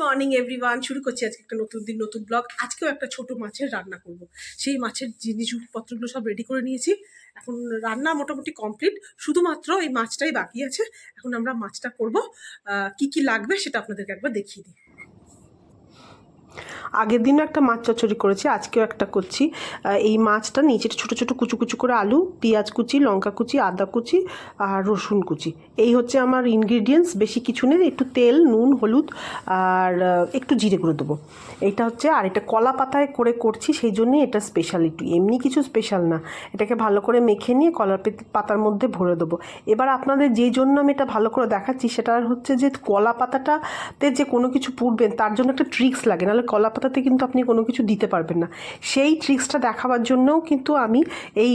Morning everyone শুরু করছি আজকে একটা নতুন দিন, নতুন ব্লগ আজকেও একটা ছোট মাছের রান্না করব। সেই মাছের জিনিসপত্রগুলো সব রেডি করে নিয়েছি। এখন রান্না মোটামুটি কমপ্লিট শুধুমাত্র এই মাছটাই বাকি আছে। এখন আমরা মাছটা করব। কি কি লাগবে সেটা আপনাদেরকে একবার দেখিয়ে দিই। আগের দিনও একটা মাছ চচ্চড়ি করেছি, আজকেও একটা করছি। এই মাছটা নিচে ছোটো ছোটো কুচু কুচু করে আলু, পেঁয়াজ কুচি, লঙ্কা কুচি, আদা কুচি আর রসুন কুচি। এই হচ্ছে আমার ইনগ্রিডিয়েন্টস বেশি কিছু নেই, একটু তেল, নুন, হলুদ আর একটু জিরে গুঁড়ো দেবো। এইটা হচ্ছে, আর এটা কলা পাতায় করে করছি, সেই জন্যই এটা স্পেশাল একটু এমনি কিছু স্পেশাল না। এটাকে ভালো করে মেখে নিয়ে কলার পাতার মধ্যে ভরে দেবো। এবার আপনাদের যেই জন্য আমি এটা ভালো করে দেখাচ্ছি, সেটা হচ্ছে যে কলা পাতাটাতে যে কোনো কিছু পুড়বেন তার জন্য একটা ট্রিক্স লাগে। নাহলে কলা পাতাতে কিন্তু আপনি কোনো কিছু দিতে পারবেন না। সেই ট্রিক্সটা দেখাবার জন্যও কিন্তু আমি এই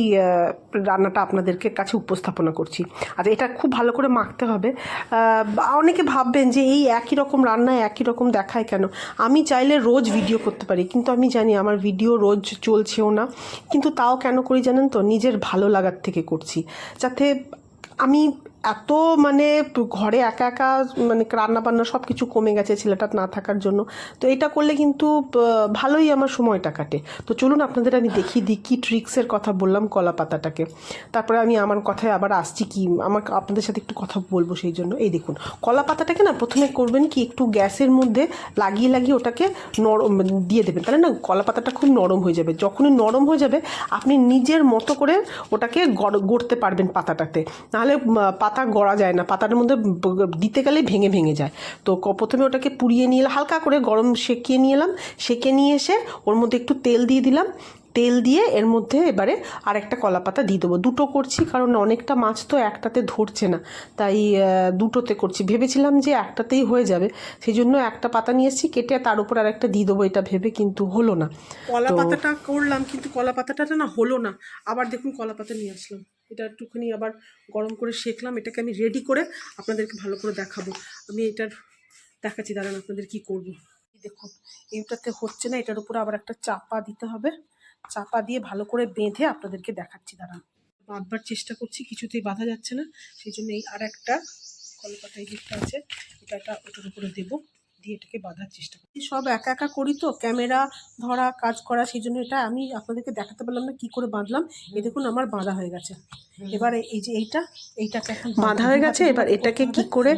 রান্নাটা আপনাদেরকে কাছে উপস্থাপনা করছি। আর এটা খুব ভালো করে মাখতে হবে। অনেকে ভাববেন যে এই একই রকম রান্না একই রকম দেখায় কেন? আমি চাইলে রোজ ভিডিও করতে পারি, কিন্তু আমি জানি আমার ভিডিও রোজ চলছেও না। কিন্তু তাও কেন করি জানেন তো? নিজের ভালো লাগার থেকে করছি। যাতে আমি এত মানে ঘরে একা একা মানে রান্না বান্না সব কিছু কমে গেছে ছেলেটা না থাকার জন্য। তো এটা করলে কিন্তু ভালোই আমার সময়টা কাটে। তো চলুন আপনাদের আমি দেখিয়ে দিই কী ট্রিক্সের কথা বললাম কলা পাতাটাকে তারপরে আমি আমার কথায় আবার আসছি কি আমার আপনাদের সাথে একটু কথা বলব সেই জন্য। এই দেখুন কলা পাতাটাকে না প্রথমে করবেন কি একটু গ্যাসের মধ্যে লাগিয়ে লাগিয়ে ওটাকে নরম দিয়ে দেবেন। তাহলে না কলা পাতাটা খুব নরম হয়ে যাবে। যখনই নরম হয়ে যাবে আপনি নিজের মতো করে ওটাকে গড়- গড়তে পারবেন পাতাটাতে। নাহলে উম, পাতা গড়া যায় না পাতার মধ্যে দিতে গেলে ভেঙে ভেঙে যায়। তো প্রথমে ওটাকে পুড়িয়ে নিয়ে এলাম, হালকা করে গরম সেকিয়ে নিয়ে এলাম সেকে নিয়ে এসে ওর মধ্যে একটু তেল দিয়ে দিলাম। তেল দিয়ে এর মধ্যে এবারে আর একটা কলা পাতা দিয়ে দেবো। দুটো করছি কারণ অনেকটা মাছ তো একটাতে ধরছে না। তাই দুটোতে করছি। ভেবেছিলাম যে একটাতেই হয়ে যাবে। সেই জন্য একটা পাতা নিয়ে এসেছি কেটে তার উপর আর একটা দিয়ে দেবো। এটা ভেবে কিন্তু হলো না। কলা পাতাটা করলাম কিন্তু কলা পাতাটা না হলো না। আবার দেখুন কলা পাতা নিয়ে আসলাম। এটা একটুখানি আবার গরম করে শেখলাম এটাকে আমি রেডি করে আপনাদেরকে ভালো করে দেখাবো। আমি এটার দেখাচ্ছি, দাঁড়ান আপনাদের কি করব। দেখুন, এইটাতে হচ্ছে না, এটার উপরে আবার একটা চাপা দিতে হবে। চাপা দিয়ে ভালো করে বেঁধে আপনাদেরকে দেখাচ্ছি, দাঁড়ান। বাঁধবার চেষ্টা করছি, কিছুতেই বাঁধা যাচ্ছে না, সেই জন্য এই আর একটা কলকাতা এই দিকটা আছে, এটা ওটার উপরে দেবো। দিয়ে এটাকে বাঁধার চেষ্টা করি। সব একা একা করি তো ক্যামেরা ধরা কাজ করা সেই জন্য এটা আমি আপনাদেরকে দেখাতে পারলাম না কি করে বাঁধলাম। এ দেখুন আমার বাঁধা হয়ে গেছে। এবারে এই যে এইটা এইটাকে এখন বাঁধা হয়ে গেছে এবার এটাকে কি করে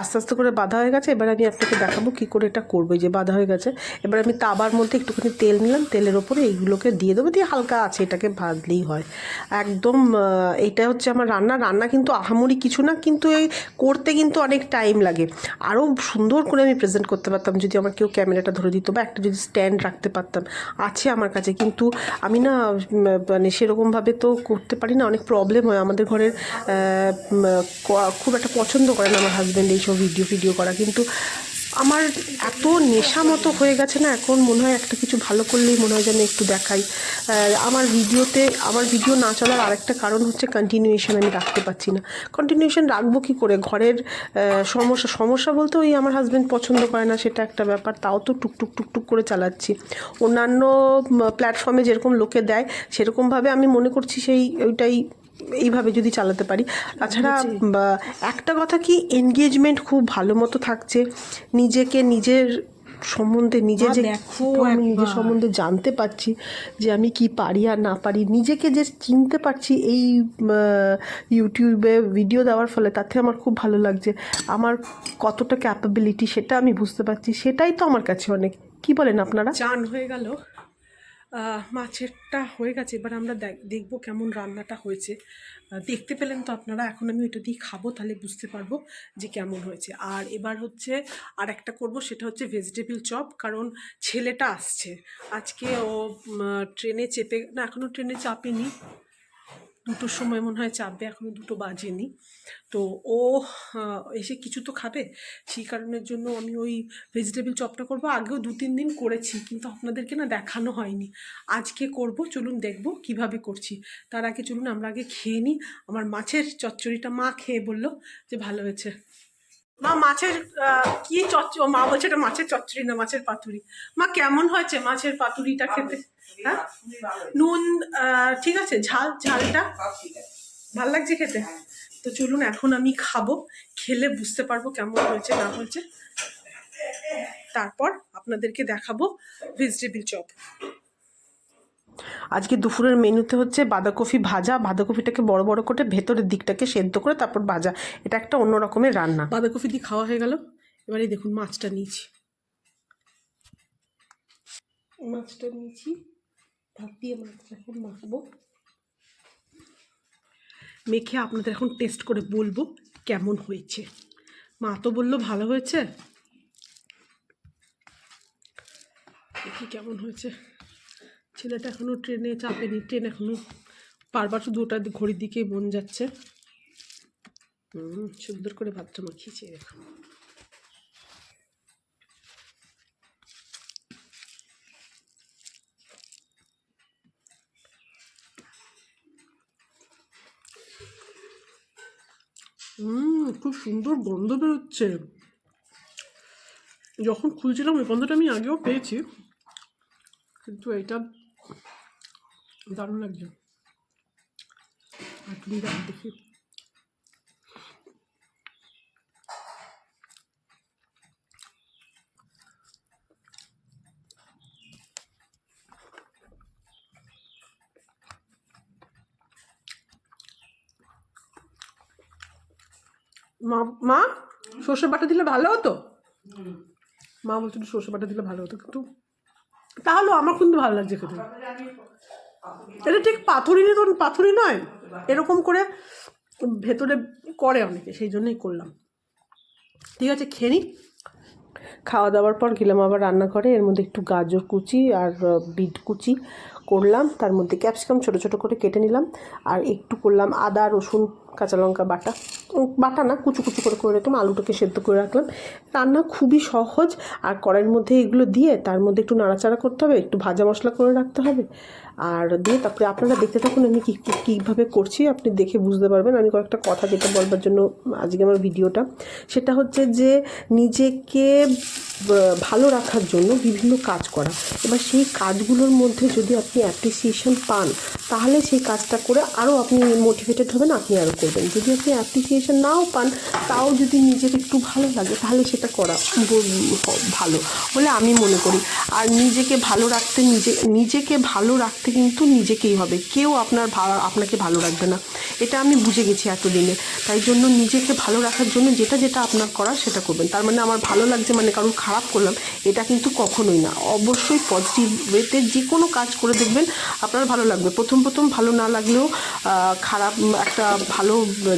আস্তে আস্তে করে বাঁধা হয়ে গেছে এবার আমি আপনাকে দেখাবো কি করে এটা করব। এই যে বাঁধা হয়ে গেছে এবার আমি তাবার মধ্যে একটুখানি তেল নিলাম তেলের ওপরে এইগুলোকে দিয়ে দেবো দিয়ে হালকা আছে এটাকে ভাজলেই হয়। একদম এটা হচ্ছে আমার রান্না রান্না কিন্তু আহামরি কিছু না কিন্তু এই করতে কিন্তু অনেক টাইম লাগে। আরও সুন্দর করে আমি প্রেজেন্ট করতে পারতাম যদি আমার কেউ ক্যামেরাটা ধরে দিত বা একটা যদি স্ট্যান্ড রাখতে পারতাম। আছে আমার কাছে, কিন্তু আমি না মানে সেরকমভাবে তো করতে পারি না। অনেক প্রবলেম হয়। আমাদের ঘরের খুব একটা পছন্দ করে না আমার হাজব্যান্ড এইসব ভিডিও ভিডিও করা। কিন্তু আমার এত নেশা মতো হয়ে গেছে না, এখন মনে হয় একটা কিছু ভালো করলেই মনে হয় যেন একটু দেখাই। আমার ভিডিওতে, আমার ভিডিও না চলার আরেকটা কারণ হচ্ছে কন্টিনিউয়েশন আমি রাখতে পারছি না। কন্টিনিউয়েশন রাখব কি করে? ঘরের সমস্যা সমস্যা বলতে ওই আমার হাজব্যান্ড পছন্দ করে না, সেটা একটা ব্যাপার। তাও তো টুকটুক টুকটুক করে চালাচ্ছি। অন্যান্য প্ল্যাটফর্মে যেরকম লোকে দেয়, সেরকমভাবে আমি মনে করছি সেই, ওইটাই এইভাবে যদি চালাতে পারি। তাছাড়া একটা কথা কি এনগেজমেন্ট খুব ভালো মতো থাকছে। নিজেকে নিজের সম্বন্ধে নিজে যে আমি নিজের সম্বন্ধে জানতে পারছি যে আমি কি পারি আর না পারি নিজেকে যে চিনতে পারছি এই ইউটিউবে ভিডিও দেওয়ার ফলে তাতে আমার খুব ভালো লাগছে। আমার কতটা ক্যাপাবিলিটি সেটা আমি বুঝতে পারছি সেটাই তো আমার কাছে অনেক। কি বলেন আপনারা? চান হয়ে গেল। মাছেরটা হয়ে গেছে। এবার আমরা দেখ- দেখব কেমন রান্নাটা হয়েছে। দেখতে পেলেন তো আপনারা, এখন আমি ওইটা দিয়ে খাব, তাহলে বুঝতে পারব যে কেমন হয়েছে। আর এবার হচ্ছে আর একটা করব, সেটা হচ্ছে ভেজিটেবিল চপ কারণ ছেলেটা আসছে। আজকে ও ট্রেনে চেপে, না এখনও ট্রেনে চাপেনি। দুটোর সময় মনে হয় চাপবে এখনও দুটো বাজেনি। তো ও এসে কিছু তো খাবে, সেই কারণের জন্য আমি ওই ভেজিটেবল চপটা করব। আগেও দু তিন দিন করেছি, কিন্তু আপনাদেরকে না দেখানো হয়নি। আজকে করব, চলুন দেখব কীভাবে করছি। তার আগে চলুন, আমরা আগে খেয়ে নিই। আমার মাছের চচ্চড়িটা মা খেয়ে বলল যে ভালো হয়েছে। মা মাছের কি চচ্চ মা বলছে এটা মাছের চচ্চড়ি না মাছের পাতুরি। মা কেমন হয়েছে মাছের পাতুরিটা খেতে? হ্যাঁ? নুন ঠিক আছে? ঝাল ঝালটা? ভালো লাগছে খেতে? তো চলুন এখন আমি খাব খেলে বুঝতে পারব কেমন হয়েছে না হয়েছে। তারপর আপনাদেরকে দেখাবো ভেজিটেবিল চপ আজকে দুপুরের মেনুতে হচ্ছে বাঁধাকপি ভাজা। বাঁধাকপিটাকে বড় বড় করে ভেতরের দিকটাকে সেদ্ধ করে তারপর ভাজা। এটা একটা অন্য রকমের রান্না। বাঁধাকপি দিয়ে খাওয়া হয়ে গেল। এবারে দেখুন মাছটা নিয়েছি। মাছটা নিয়েছি। ভাত দিয়ে মাছটা মাখবো। মেখে আপনাদের এখন টেস্ট করে বলব কেমন হয়েছে। মা তো বলল ভালো হয়েছে। দেখি কেমন হয়েছে। ছেলেটা এখনও ট্রেনে চাপেনি ট্রেন এখনও বারবার শুধু ওটা ঘড়ির দিকে মন যাচ্ছে। সুন্দর করে ভাতটা মাখিয়েছি দেখো খুব সুন্দর গন্ধ বেরোচ্ছে। যখন খুলছিলাম, ওই গন্ধটা আমি আগেও পেয়েছি। কিন্তু এটা দারুণ লাগছে আর তুমি দেখি। মা মা সর্ষে বাটা দিলে ভালো হতো? মা বলছিল সর্ষে বাটা দিলে ভালো হতো, কিন্তু তাহলে আমার কিন্তু ভালো লাগছে খেতে। এটা ঠিক পাথুরি তো পাথুরি নয়। এরকম করে ভেতরে করে অনেকে, সেই জন্যই করলাম। ঠিক আছে, খেয়ে খাওয়া দাওয়ার পর গেলাম আবার রান্না করে এর মধ্যে একটু গাজর কুচি আর বিট কুচি করলাম। তার মধ্যে ক্যাপসিকাম ছোটো ছোটো করে কেটে নিলাম। আর একটু করলাম আদা, রসুন, কাঁচা লঙ্কা বাটা। বাটা না কুচু কুচু করে করে রাখলাম আলুটাকে সেদ্ধ করে রাখলাম। রান্না খুবই সহজ। আর কড়াইয়ের মধ্যে এগুলো দিয়ে তার মধ্যে একটু নাড়াচাড়া করতে হবে, একটু ভাজা মশলা করে রাখতে হবে। আর দিয়ে তারপরে আপনারা দেখতে থাকুন আমি কী কীভাবে করছি, আপনি দেখে বুঝতে পারবেন। আমি কয়েকটা কথা যেটা বলবার জন্য আজকে আমার ভিডিওটা। সেটা হচ্ছে যে নিজেকে ভালো রাখার জন্য বিভিন্ন কাজ করা। এবার সেই কাজগুলোর মধ্যে যদি আপনি অ্যাপ্রিসিয়েশন পান, তাহলে সেই কাজটা করে আরও আপনি মোটিভেটেড হবেন, আপনি আরও করবেন। যদি আপনি অ্যাপ্রিসিয়েশন নাও পান, তাও যদি নিজের একটু ভালো লাগে, তাহলে সেটা করা ভালো বলে আমি মনে করি। আর নিজেকে ভালো রাখতে, নিজে, নিজেকে ভালো রাখতে কিন্তু নিজেকেই হবে। কেউ আপনার আপনাকে ভালো রাখবে না। এটা আমি বুঝে গেছি এতদিনে। তাই জন্য নিজেকে ভালো রাখার জন্য যেটা যেটা আপনার করার সেটা করবেন। তার মানে আমার ভালো লাগছে মানে কারণ খারাপ করলাম, এটা কিন্তু কখনোই না। অবশ্যই পজিটিভ ওয়েতে যে কোনো কাজ করে দেখবেন আপনার ভালো লাগবে। প্রথম প্রথম ভালো না লাগলেও খারাপ, একটা ভালো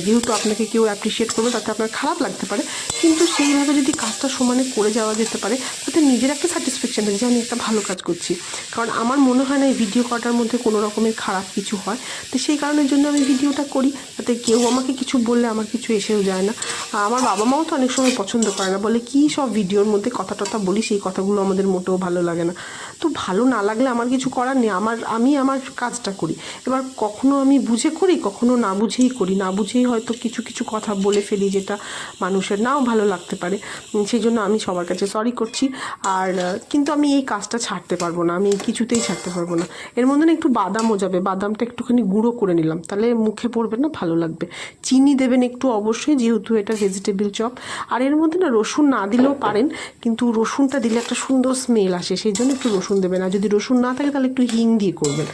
যেহেতু আপনাকে কেউ অ্যাপ্রিসিয়েট করবে, তাতে আপনার খারাপ লাগতে পারে। কিন্তু সেইভাবে যদি কাজটা সমানে করে যাওয়া যেতে পারে, তাতে নিজের একটা স্যাটিসফ্যাকশন থাকে যে আমি একটা ভালো কাজ করছি। কারণ আমার মনে হয় না এই ভিডিও করাটার মধ্যে কোনো রকমের খারাপ কিছু হয়। তো সেই কারণের জন্য আমি ভিডিওটা করি যাতে কেউ আমাকে কিছু বললে আমার কিছু এসেও যায় না। আমার বাবা মাও তো অনেক সময় পছন্দ করে না, বলে কী সব ভিডিওর মধ্যে কথা টথা বলি, সেই কথাগুলো আমাদের মোটেও ভালো লাগে না। তো ভালো না লাগলে আমার কিছু করার নেই, আমার, আমি আমার কাজটা করি। এবার কখনো আমি বুঝে করি, কখনো না বুঝেই করি, না বুঝেই হয়তো কিছু কিছু কথা বলে ফেলি যেটা মানুষের নাও ভালো লাগতে পারে। সেই জন্য আমি সবার কাছে সরি করছি। আর কিন্তু আমি এই কাজটা ছাড়তে পারব না, আমি কিছুতেই ছাড়তে পারব না। এর মধ্যে না একটু বাদামও যাবে, বাদামটা একটুখানি গুঁড়ো করে নিলাম। তাহলে মুখে পড়বে না, ভালো লাগবে। চিনি দেবেন একটু অবশ্যই, যেহেতু এটা ভেজিটেবল চপ আর এর মধ্যে না রসুন না দিলেও পারেন, কিন্তু রসুনটা দিলে একটা সুন্দর স্মেল আসে, সেই জন্য একটু রসুন দেবেন। আর যদি রসুন না থাকে, তাহলে একটু হিং দিয়ে করবেন।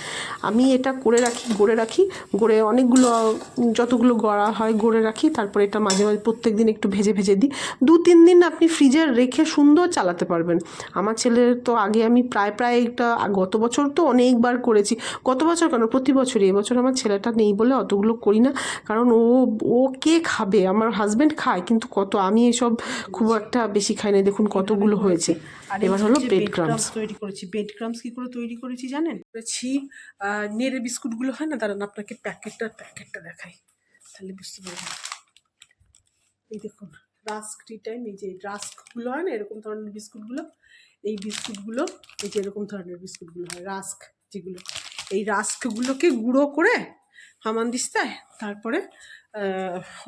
আমি এটা করে রাখি গড়ে রাখি। গড়ে অনেকগুলো যতগুলো গড়া হয় গড়ে রাখি তারপরে এটা মাঝে মাঝে প্রত্যেক দিন একটু ভেজে ভেজে দিই। দু তিন দিন আপনি ফ্রিজে রেখে সুন্দর চালাতে পারবেন। আমার ছেলের তো আগে আমি প্রায় প্রায় একটা গত বছর তো অনেকবার করেছি। গত বছর কেন? প্রতি বছরই। এবছর আমার ছেলেটা নেই বলে অতগুলো করি না। কারণ ও ও কে খাবে? আমার হাজব্যান্ড খায় কিন্তু কত আমি এসব খুব একটা বেশি খাই না। দেখুন কতগুলো হয়েছে। এবার হলো ব্রেড ক্রামস তৈরি করেছি ব্রেড ক্রামস কি করে তৈরি করেছি জানেন? করেছি। নেড়ে বিস্কুটগুলো হয় না, দাঁড়ান আপনাকে প্যাকেটটা প্যাকেটটা দেখাই। তাহলে বুঝতে পারবেন। এই দেখুন, রাস্ক টি টাইম, এই যে রাস্কগুলো হয় না, এরকম ধরনের বিস্কুটগুলো, এই বিস্কুটগুলো, এই যে এরকম ধরনের বিস্কুটগুলো হয়, রাস্ক যেগুলো। এই রাস্কগুলোকে গুঁড়ো করে হামান দিস্তায় তারপরে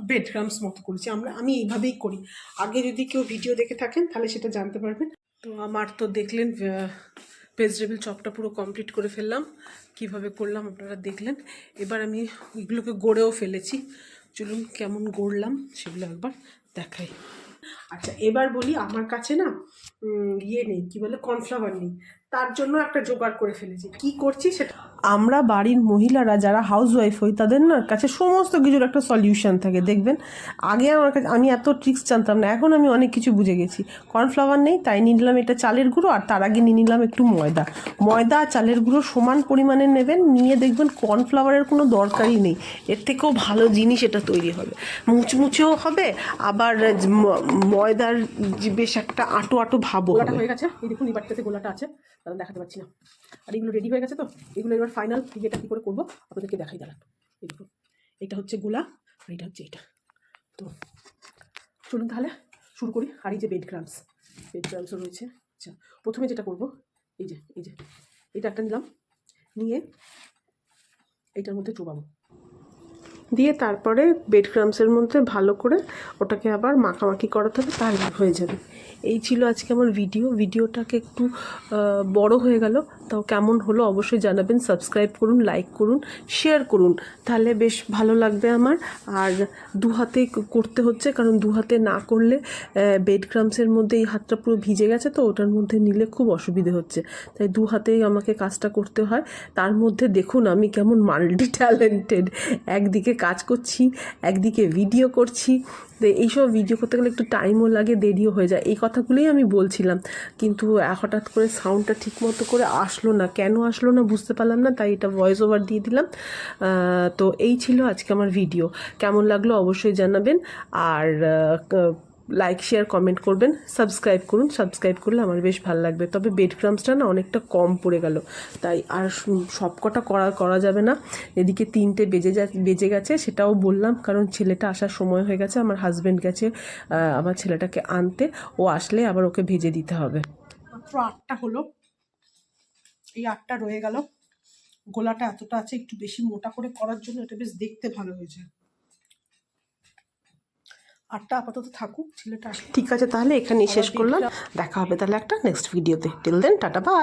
ব্রেড ক্রামস মতো করেছি। আমরা, আমি এইভাবেই করি। আগে যদি কেউ ভিডিও দেখে থাকেন, তাহলে সেটা জানতে পারবেন। তো আমার তো দেখলেন ভেজিটেবল চপটা পুরো কমপ্লিট করে ফেললাম। কীভাবে করলাম আপনারা দেখলেন। এবার আমি এগুলোকে গড়েও ফেলেছি। চলুন কেমন গড়লাম সেগুলো একবার দেখাই। আচ্ছা এবার বলি আমার কাছে না ইয়ে নেই, কি বলে, কর্নফ্লাওয়ার নেই। তার জন্য একটা জোগাড় করে ফেলেছি। কি করছি সেটা আমরা বাড়ির মহিলারা যারা হাউস ওয়াইফ হই তাদের না কাছে সমস্ত কিছুর একটা সলিউশন থাকে দেখবেন? আগে আমার কাছে আমি এত ট্রিক্স জানতাম না এখন আমি অনেক কিছু বুঝে গেছি। কর্নফ্লাওয়ার নেই তাই নিয়ে নিলাম এটা চালের গুঁড়ো আর তার আগে নিয়ে নিলাম একটু ময়দা। ময়দা আর চালের গুঁড়ো সমান পরিমাণে নেবেন নিয়ে দেখবেন কর্নফ্লাওয়ারের কোনো দরকারই নেই। এর থেকেও ভালো জিনিস এটা তৈরি হবে। মুচমুচেও হবে আবার ময়দার বেশ একটা আটো আটো ভাবও হয়ে গেছে। এই দেখুন এবারটাতে গোলাটা আছে। দেখাতে পাচ্ছি না। আর এগুলো রেডি হয়ে গেছে তো? এগুলো এবার ফাইনাল ইয়েটা কী করে করব? আপনাদেরকে দেখাই দাঁড়ান। এই দেখুন, এটা হচ্ছে গোলা আর এটা হচ্ছে এটা। তো চলুন তাহলে শুরু করি। আর এই যে বেড ক্রামস বেড ক্রামসও রয়েছে। আচ্ছা প্রথমে যেটা করব, এই যে এই যে, এটা একটা নিলাম। নিয়ে এইটার মধ্যে চোবাবো। দিয়ে তারপরে বেড ক্রামসের মধ্যে ভালো করে ওটাকে আবার মাখামাখি করাতে হবে, তাহলে হয়ে যাবে। এই ছিল আজকে আমার ভিডিও ভিডিওটাকে একটু বড় হয়ে গেল, তাও কেমন হলো অবশ্যই জানাবেন। সাবস্ক্রাইব করুন লাইক করুন শেয়ার করুন। তাহলে বেশ ভালো লাগবে আমার। আর দু হাতে করতে হচ্ছে, কারণ দু হাতে না করলে বেড ক্রামসের মধ্যে এই হাতটা পুরো ভিজে গেছে, তো ওটার মধ্যে নিলে খুব অসুবিধে হচ্ছে। তাই দু হাতেই আমাকে কাজটা করতে হয়। তার মধ্যে দেখুন আমি কেমন মাল্টি ট্যালেন্টেড একদিকে কাজ করছি, একদিকে ভিডিও করছি। এইসব ভিডিও করতে গেলে একটু টাইমও লাগে, দেরিও হয়ে যায়। এই কথাগুলোই আমি বলছিলাম। কিন্তু হঠাৎ করে সাউন্ডটা ঠিক মতো করে আসলো না। কেন আসলো না বুঝতে পারলাম না, তাই এটা ভয়েস ওভার দিয়ে দিলাম। তো এই ছিল আজকে আমার ভিডিও কেমন লাগল অবশ্যই জানাবেন। আর লাইক শেয়ার কমেন্ট করবেন সাবস্ক্রাইব করুন। সাবস্ক্রাইব করলে আমার বেশ ভালো লাগবে। তবে বেড ক্রামসটা না অনেকটা কম পড়ে গেল। তাই আর সব- সবকটা করা করা যাবে না। এদিকে তিনটে বেজে যা বেজে গেছে, সেটাও বললাম। কারণ ছেলেটা আসার সময় হয়ে গেছে, আমার হাজব্যান্ড গেছে আমার ছেলেটাকে আনতে। ও আসলে আবার ওকে ভেজে দিতে হবে। মাত্র আটটা হলো। এই আটটা রয়ে গেল। গোলাটা এতটা আছে, একটু বেশি মোটা করে করার জন্য এটা বেশ দেখতে ভালো হয়েছে। আটটা আপাতত থাকুক ছেলেটা ঠিক আছে তাহলে এখানেই শেষ করলাম। দেখা হবে তাহলে একটা নেক্সট ভিডিওতে টিল দেন টাটা বাই